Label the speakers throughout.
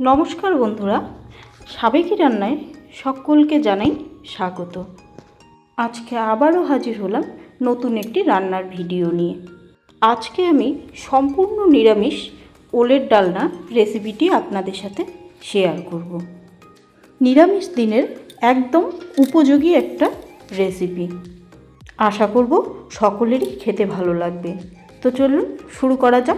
Speaker 1: নমস্কার বন্ধুরা, সাবেকি রান্নায় সকলকে জানাই স্বাগত। আজকে আবারও হাজির হলাম নতুন একটি রান্নার ভিডিও নিয়ে। আজকে আমি সম্পূর্ণ নিরামিষ ওলের ডালনা রেসিপিটি আপনাদের সাথে শেয়ার করব। নিরামিষ দিনের একদম উপযোগী একটা রেসিপি। আশা করব সকলেরই খেতে ভালো লাগবে। তো চলুন শুরু করা যাক।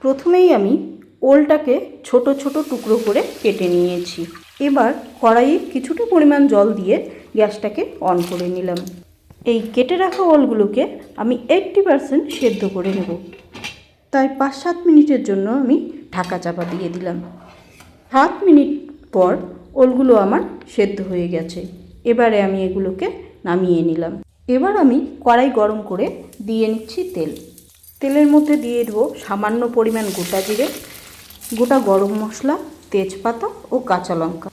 Speaker 1: প্রথমেই আমি ওলটাকে ছোট ছোট টুকরো করে কেটে নিয়েছি। এবার কড়াইয়ে কিছুটা পরিমাণ জল দিয়ে গ্যাসটাকে অন করে নিলাম। এই কেটে রাখা ওলগুলোকে আমি এইট্টি পারসেন্ট সেদ্ধ করে নেব। তাই পাঁচ সাত মিনিটের জন্য আমি ঢাকা চাপা দিয়ে দিলাম। সাত মিনিট পর ওলগুলো আমার সেদ্ধ হয়ে গেছে। এবারে আমি এগুলোকে নামিয়ে নিলাম। এবার আমি কড়াই গরম করে দিয়ে নিচ্ছি তেল। তেলের মধ্যে দিয়ে দেবো সামান্য পরিমাণ গোটা জিরে। গোটা গরম মশলা, তেজপাতা ও কাঁচা লঙ্কা।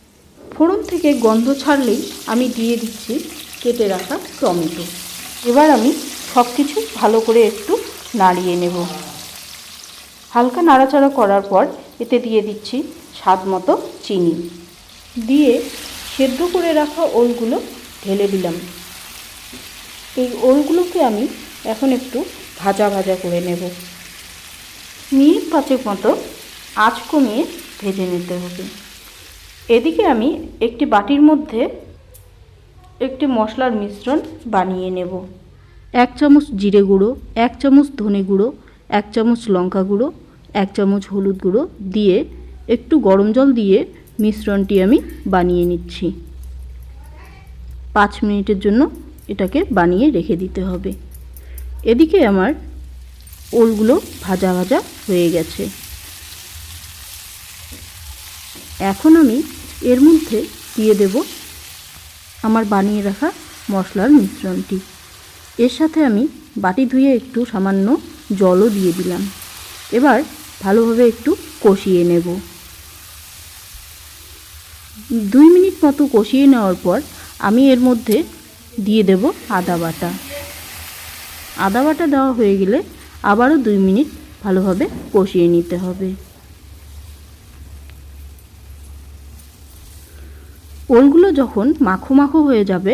Speaker 1: ফোড়ন থেকে গন্ধ ছাড়লেই আমি দিয়ে দিচ্ছি কেটে রাখা টমেটো। এবার আমি সব কিছু ভালো করে একটু নাড়িয়ে নেব। হালকা নাড়াচাড়া করার পর এতে দিয়ে দিচ্ছি স্বাদ মতো চিনি। দিয়ে সেদ্ধ করে রাখা ওলগুলো ঢেলে দিলাম। এই ওলগুলোকে আমি এখন একটু ভাজা ভাজা করে নেব। মিনিট পাঁচেক মতো আঁচ কমিয়ে ভেজে নিতে হবে। এদিকে আমি একটি বাটির মধ্যে একটি মশলার মিশ্রণ বানিয়ে নেব। এক চামচ জিরে গুঁড়ো, এক চামচ ধনে গুঁড়ো, এক চামচ লঙ্কা গুঁড়ো, এক চামচ হলুদ গুঁড়ো দিয়ে একটু গরম জল দিয়ে মিশ্রণটি আমি বানিয়ে নিচ্ছি। পাঁচ মিনিটের জন্য এটাকে বানিয়ে রেখে দিতে হবে। এদিকে আমার ওলগুলো ভাজা ভাজা হয়ে গেছে। এখন আমি এর মধ্যে দিয়ে দেব আমার বানিয়ে রাখা মশলার মিশ্রণটি। এর সাথে আমি বাটি ধুয়ে একটু সামান্য জলও দিয়ে দিলাম। এবার ভালোভাবে একটু কষিয়ে নেব। দুই মিনিট মতো কষিয়ে নেওয়ার পর আমি এর মধ্যে দিয়ে দেব আদা বাটা। আদা বাটা দেওয়া হয়ে গেলে আবারও দুই মিনিট ভালোভাবে কষিয়ে নিতে হবে। ওলগুলো যখন মাখো মাখো হয়ে যাবে,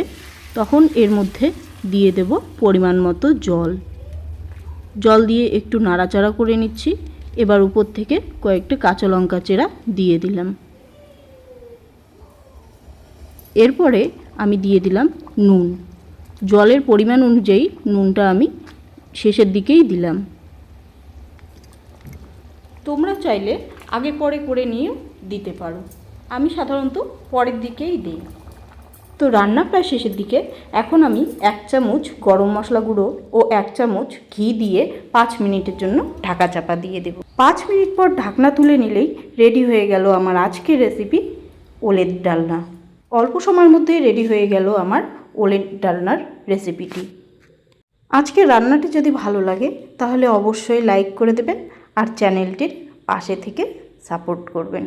Speaker 1: তখন এর মধ্যে দিয়ে দেব পরিমাণ মতো জল। জল দিয়ে একটু নাড়াচাড়া করে নিচ্ছি। এবার উপর থেকে কয়েকটা কাঁচা লঙ্কা চেরা দিয়ে দিলাম। এরপরে আমি দিয়ে দিলাম নুন। জলের পরিমাণ অনুযায়ী নুনটা আমি শেষের দিকেই দিলাম। তোমরা চাইলে আগে পরে করে নিয়েও দিতে পারো। আমি সাধারণত পরের দিকেই দিই। তো রান্না প্রায় শেষের দিকে, এখন আমি এক চামচ গরম মশলা গুঁড়ো ও এক চামচ ঘি দিয়ে পাঁচ মিনিটের জন্য ঢাকা চাপা দিয়ে দেব। পাঁচ মিনিট পর ঢাকনা তুলে নিলেই রেডি হয়ে গেল আমার আজকের রেসিপি ওলের ডালনা। অল্প সময়ের মধ্যেই রেডি হয়ে গেল আমার ওলের ডালনার রেসিপিটি। আজকের রান্নাটি যদি ভালো লাগে, তাহলে অবশ্যই লাইক করে দেবেন আর চ্যানেলটির পাশে থেকে সাপোর্ট করবেন।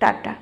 Speaker 1: টাটা।